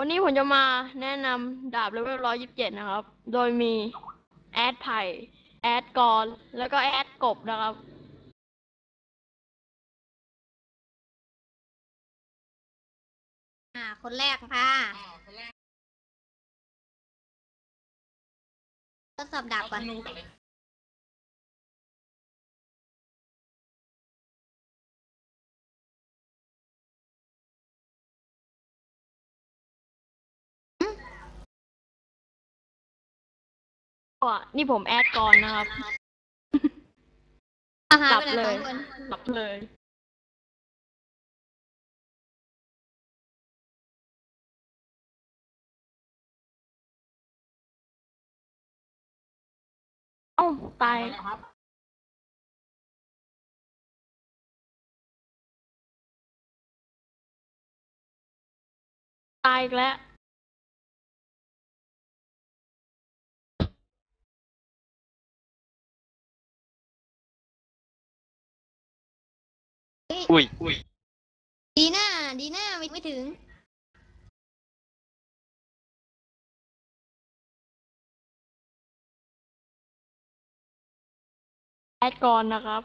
วันนี้ผมจะมาแนะนำดาบเลเวลร้อยยิบเจ็ดนะครับ โดยมีแอดไผ่แอดกรแล้วก็แอดกบนะครับ อ่า คนแรกค่ะทดสอบดาบก่อน ก็นี่ผมแอดกรนะครับอาหารหลับไปไหนเลสอยงคนหลับเลย เอ้าตาย ตายอีกแล้ว อุ้ยอุ้ยดีหน้า ดีหน้าไม่ไม่ถึง แอดกรนะครับ